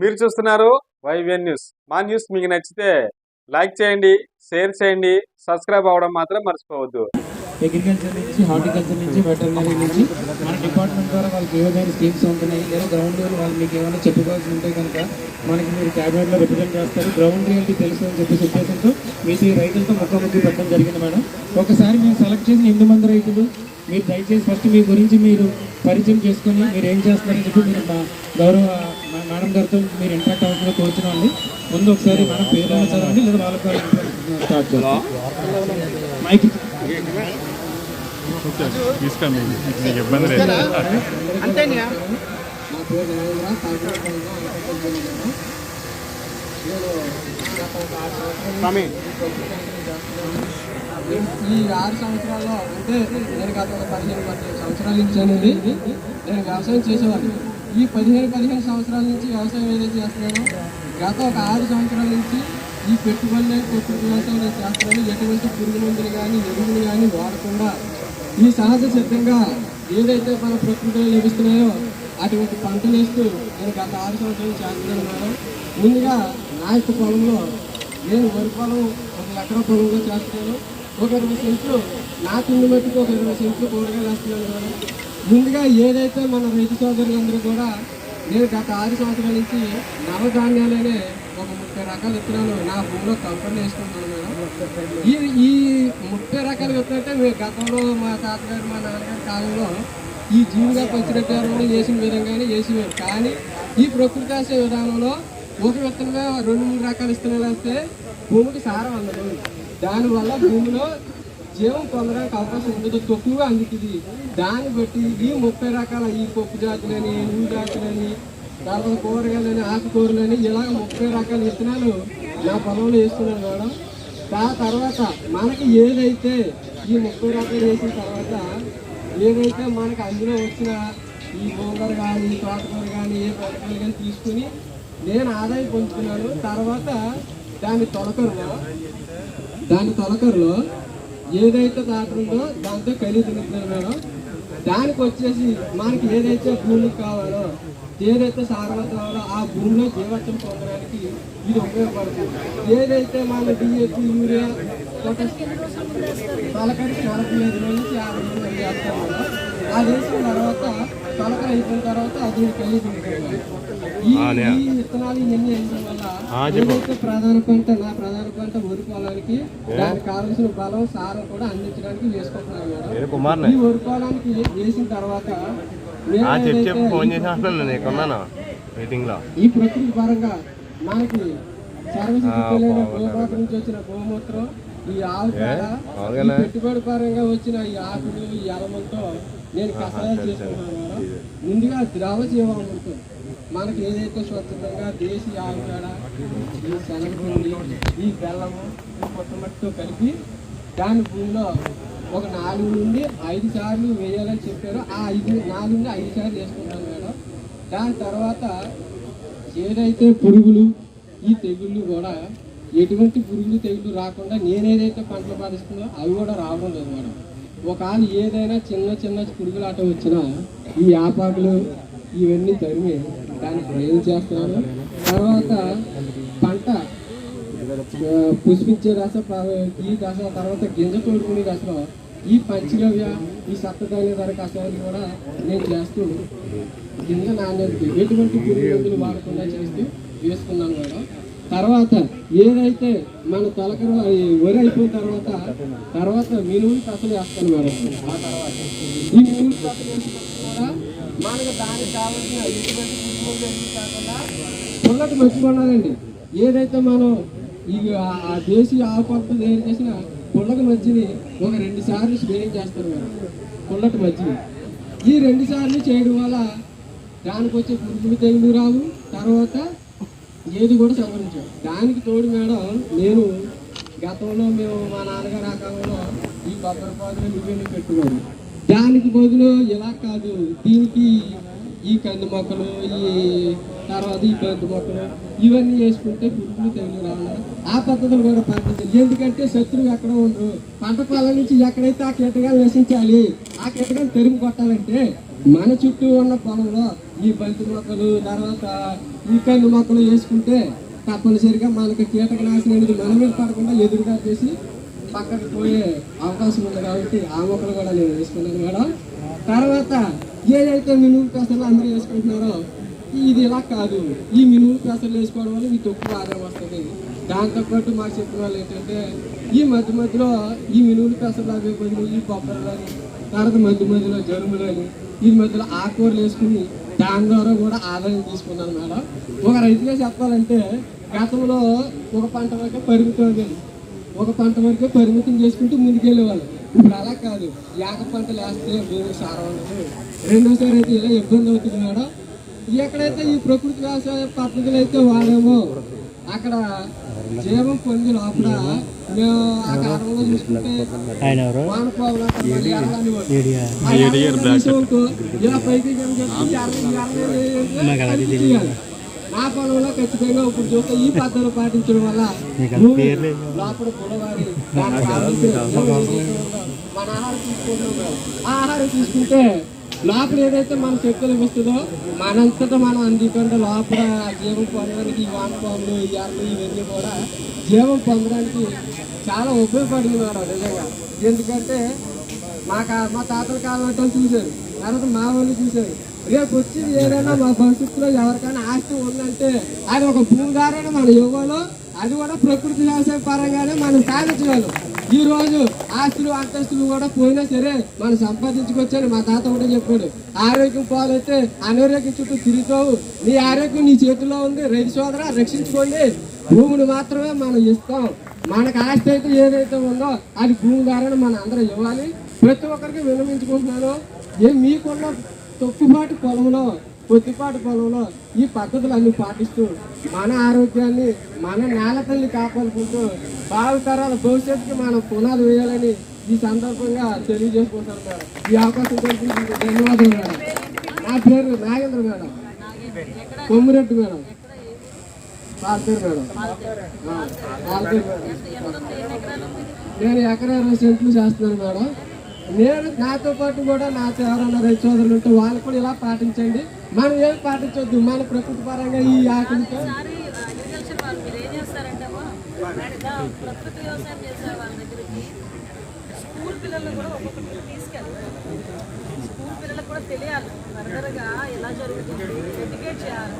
మీరు చూస్తున్నారు YVN news. మా న్యూస్ మీకు నచ్చితే లైక్ చేయండి షేర్ చేయండి సబ్స్క్రైబ్ అవ్వడం మాత్రం మర్చిపోవద్దు. అగ్రికల్చర్ నుంచి హార్టికల్చర్ నుంచి వెటర్నరీ నుంచి మన డిపార్ట్మెంట్ ద్వారా వాళ్ళకి ఏ విధమైన స్కీమ్స్ ఉంటున్నాయి లేదా గ్రౌండ్ లెవెల్ వాళ్ళు మీకు ఏమైనా చెప్పుకోవాల్సి ఉంటే కనుక మనకి మీరు క్యాబినెట్లో రిప్రజెంట్ చేస్తారు. గ్రౌండ్ రియాలిటీ తెలుసు అని చెప్పేసి ఉద్దేశంతో మీతో ఈ రైతులతో ముఖాముఖి పెట్టడం జరిగింది మేడం. ఒకసారి మేము సెలెక్ట్ చేసిన ఎనిమిది మంది రైతులు మీరు దయచేసి ఫస్ట్ మీ గురించి మీరు పరిచయం చేసుకొని మీరు ఏం చేస్తారని చెప్పి మీరు మా గౌరవ మేడం గారితో మీరు ఇంటరాక్ట్ అవ్వాలని కోరుతున్నామండి ముందు ఒకసారి మన పేరు చదవండి లేదా వాళ్ళ పేరు స్టార్ట్ చేస్తాం మైక్ ఇబ్బంది లేదు. పేరు ఈ ఆరు సంవత్సరాల్లో అంటే నేను గత ఒక పదిహేను పదిహేను సంవత్సరాల నుంచి అనేది నేను వ్యవసాయం చేసేవాడిని. ఈ పదిహేను పదిహేను సంవత్సరాల నుంచి వ్యవసాయం ఏదైతే చేస్తున్నానో గత ఒక ఆరు సంవత్సరాల నుంచి ఈ పెట్టుబడులే ప్రకృతి వ్యవసాయం నేను చేస్తున్నాను. ఎటువంటి పురుగు మందులు కానీ ఎరువులు కానీ వాడకుండా ఈ సహజ సిద్ధంగా ఏదైతే మన ప్రకృతిలో లభిస్తున్నాయో అటువంటి పంటలు వేస్తూ నేను గత ఆరు సంవత్సరాలు చేస్తున్నాను మేడం. ముందుగా నా యొక్క పొలంలో నేను వరి పొలం ఒక ఎకర పొలంలో చేస్తున్నాను. ఒక ఇరవై సెంట్లు నా తిండి మట్టుకు ఒక ఇరవై సెంట్లు కూరగాయలు వేస్తున్నాను మేడం ముందుగా ఏదైతే మన రైతు సోదరులందరూ కూడా నేను గత ఆరు సంవత్సరాల నుంచి నవధాన్యాలనే ఒక ముప్పై రకాల విత్తనాలు నా భూమిలో కంపెనీ వేసుకుంటున్నాను మేడం. ఈ ఈ ముప్పై రకాల విత్తనంటే మేము గతంలో మా తాతగారు మా నాన్నగారి కాలంలో ఈ జీవిగా పంచిరెడ్డి వేసిన విధంగానే వేసేవారు. కానీ ఈ ప్రకృతి వేసే విధానంలో ఒక విత్తనంగా రెండు మూడు రకాల విత్తనాలు వేస్తే భూమికి సారం అందదు. దానివల్ల భూమిలో జీవం పొందడానికి అవకాశం ఉండదు. తక్కువగా అందుతుంది. దాన్ని బట్టి ఈ ముప్పై రకాల ఈ పప్పు జాతులని నూనె జాతులని తర్వాత కూరగాయలని ఆకుకూరలని ఇలాగ ముప్పై రకాల విత్తనాలు నా పొలంలో వేస్తున్నాను మేడం. దా తర్వాత మనకి ఏదైతే ఈ ముప్పై రకాలు వేసిన తర్వాత ఏదైతే మనకి అందులో వచ్చిన ఈ గోంగూర కానీ తోటకూర కానీ ఏ పథకాలు కానీ తీసుకుని నేను ఆదాయం పొందుతున్నాను. తర్వాత దాని తొలకరులో దాని తొలకరులో ఏదైతే దాటుందో దాంతో కలిగి మేడం. దానికి వచ్చేసి మనకి ఏదైతే భూమి కావాలో ఏదైతే సారవంతం కావాలో ఆ భూమిలో జీవత్వం పొందడానికి ఇది ఉపయోగపడుతుంది. ఏదైతే మన డిఎస్పి యూరియా తొలకరి తలకరి నలభై నుంచి ఆ అది వేసిన తర్వాత అయిపోయిన తర్వాత అది ఈ విత్తనాలు ఇవన్నీ వేయడం వల్ల? ఏదైతే ప్రధాన పంట నా ప్రధాన పంట వరి పొలానికి దానికి కావాల్సిన బలం సారం కూడా అందించడానికి వేసుకుంటున్నాను మేడం. ఈ వరి పొలానికి వేసిన తర్వాత ఈ ప్రకృతి పరంగా మనకి గోమాత నుంచి వచ్చిన గోమూత్రం ఈ ఆవు పెట్టుబడి పరంగా వచ్చిన ఈ ఆకులు ఈ ఎలమంతో నేను కషాయాలు చేసుకున్నాను మేడం ముందుగా ద్రవ జీవామృతం మనకి ఏదైతే స్వచ్ఛందంగా దేశీ ఆవు ఈ శనగపిండి ఈ బెల్లము ఈ పుట్టమట్టితో కలిపి దాని భూమిలో ఒక నాలుగు నుండి ఐదు సార్లు వేయాలని చెప్పారు. ఆ ఐదు నాలుగు నుండి ఐదు సార్లు వేసుకుంటాను మేడం. దాని తర్వాత ఏదైతే పురుగులు ఈ తెగుళ్ళు కూడా ఎటువంటి పురుగులు తెగులు రాకుండా నేనేదైతే పంటలు పండిస్తుందో అవి కూడా రావడం లేదు మేడం. ఒకవేళ ఏదైనా చిన్న చిన్న పురుగులు ఆట వచ్చినా ఈ ఆపాకులు ఇవన్నీ తరిమి దానికి ప్రయోగం చేస్తున్నాను తర్వాత పంట పుష్పించే దశ ఈ దశ తర్వాత గింజ తోడుకునే దశలో ఈ పంచగవ్య ఈ సప్తధాన్య ధర కషాయాలు కూడా నేను చేస్తూ గింజ నాణ్యతకి ఎటువంటి పురుగు మందులు వాడకుండా చేస్తూ వేసుకున్నాను మేడం. తర్వాత ఏదైతే మన తొలకరు వరి అయిపోయిన తర్వాత తర్వాత మినుములు అసలు వేస్తాను మేడం. ఆ తర్వాత ఈ మినుములు కూడా మనకు దానికి కావాల్సిన ఎటువంటి పురుగు కాకుండా పుల్లటి మర్చిపోన్నానండి ఏదైతే మనం ఈ ఆ- ఆ దేశీయ ఆకుపంట తయారు చేసిన పుల్లటి మజ్జిని ఒక రెండు సార్లు స్ప్రేయింగ్ చేస్తారు మేడం. పుల్లటి మజ్జిని ఈ రెండు సార్లు చేయడం వల్ల దానికి వచ్చే పురుగులు తెగులు రావు. తర్వాత ఏది కూడా సంభవించాం దానికి తోడు మేడం నేను గతంలో మేము మా నాన్నగారు ఆ కాలంలో ఈ కొబ్బరి పాదులు ఇవన్నీ పెట్టుకోడు దానికి బదులు ఇలా కాదు దీనికి ఈ కంది మొక్కలు ఈ తర్వాత ఈ బంతి మొక్కలు ఇవన్నీ వేసుకుంటే పురుగులు తెగులు రావాలి ఆ పద్ధతులు కూడా పాటించాలి ఎందుకంటే శత్రువు ఎక్కడ ఉండరు. పంట పొలం నుంచి ఎక్కడైతే ఆ కీటకాలు నశించాలి ఆ కీటకాలు తెరుగు కొట్టాలంటే మన చుట్టూ ఉన్న పొలంలో ఈ బంతి మొక్కలు తర్వాత ఈ కంది మొక్కలు వేసుకుంటే తప్పనిసరిగా మనకి కీటకనాశనం అనేది మన మీద పడకుండా ఎదురుగా చేసి పక్కకు పోయే అవకాశం ఉంది కాబట్టి ఆ మొక్కలు కూడా నేను వేసుకున్నాను మేడం. తర్వాత ఏదైతే మినుము పెసలు అందరూ వేసుకుంటున్నారో ఇది ఇలా కాదు. ఈ మినుము పెసలు వేసుకోవడం వల్ల ఈ తక్కువ ఆదాయం వస్తుంది. దాంతోపాటు మాకు చెప్పిన వాళ్ళు ఏంటంటే ఈ మధ్య మధ్యలో ఈ మినుములు పెసలు అవి ఈ కొబ్బరి కానీ తర్వాత మధ్య మధ్యలో జరుములు కానీ ఈ మధ్యలో ఆకుకూరలు వేసుకుని దాని ద్వారా కూడా ఆదాయం తీసుకున్నాను మేడం. ఒక రైతుగా చెప్పాలంటే గతంలో ఒక పంట వరకే పరిమితం ఒక పంట వరకే పరిమితం చేసుకుంటూ ముందుకెళ్ళేవాళ్ళు. ఇప్పుడు అలా కాదు. ఏక పంటలు వేస్తే భూమి సారం రెండోసారి అయితే ఇలా ఇబ్బంది అవుతుంది మేడం. ఎక్కడైతే ఈ ప్రకృతి వ్యవసాయ పద్ధతులు అయితే వాడేమో అక్కడ జీవం పొంది లోపల మేము ఆ కాలంలో చూసుకుంటే ఇలా పైకి. నా పొలంలో ఖచ్చితంగా ఇప్పుడు చూస్తే ఈ పద్ధతులు పాటించడం వల్ల లోపల మన తీసుకుంటున్నాం ఆహారం తీసుకుంటే లోపల ఏదైతే మన శక్తులు ఇస్తుందో మనంతటా మనం అందుకంటే లోపల జీవం పొందడానికి ఈ వానపాములు ఈ ఎర్రలు ఇవన్నీ కూడా జీవం పొందడానికి చాలా ఉపయోగపడింది మేడం నిజంగా. ఎందుకంటే మా మా తాతల కాలం చూశారు. తర్వాత మా వాళ్ళు చూశారు. రేపు వచ్చి ఏదైనా మా భవిష్యత్తులో ఎవరికైనా ఆస్తి ఉందంటే అది ఒక భూమి ద్వారానే మనం ఇవ్వాలో అది కూడా ప్రకృతి వ్యవసాయ పరంగానే మనం సాధించగలం. ఈరోజు ఆస్తులు అంతస్తులు కూడా పోయినా సరే మనం సంపాదించుకొచ్చని మా తాత కూడా చెప్పాడు. ఆరోగ్యం పాలైతే అనారోగ్యం చుట్టూ తిరుగుతావు. నీ ఆరోగ్యం నీ చేతిలో ఉంది. రైతు సోదర రక్షించుకోండి. భూమిని మాత్రమే మనం ఇస్తాం. మనకు ఆస్తి అయితే ఏదైతే ఉందో అది భూమి ద్వారా మనం అందరం ఇవ్వాలి. ప్రతి ఒక్కరికి విన్నవించుకుంటున్నాను. ఏ మీకున్న తొక్కుపాటి పొలంలో కొద్దిపాటు పొలంలో ఈ పద్ధతులు అన్ని పాటిస్తూ మన ఆరోగ్యాన్ని మన నేల తల్లి కాపాడుకుంటూ భావితరాల భవిష్యత్తుకి మనం పునాది వేయాలని ఈ సందర్భంగా తెలియజేసుకుంటారు మేడం ఈ అవకాశం కల్పించినందుకు ధన్యవాదాలు మేడం. నా పేరు Nagendra madam. Kommireddy madam. Palperu madam. ఆ, పాల్పేరు మేడం. నేను ఎకరా ఇరవై సెంట్లు చేస్తున్నాను మేడం. నేను నాతో పాటు కూడా నా ఎవరైనా రైతు సోదరులు ఉంటే వాళ్ళు కూడా ఇలా పాటించండి. మనం ఏం పాటించొద్దు. మన ప్రకృతి పరంగా ఈ ఆకలితో ఒకసారి అగ్రికల్చర్ వాళ్ళు మీరు ఏం చేస్తారంటే ఇలా ప్రకృతి వ్యవసాయం చేసే వాళ్ళ దగ్గరికి స్కూల్ పిల్లలు కూడా ఒక్కొక్కటి తీసుకెళ్ళాలి స్కూల్ పిల్లలకు కూడా తెలియాలి. ఫర్దర్గా ఎలా జరుగుతుంది ఎడ్యుకేట్ చేయాలి.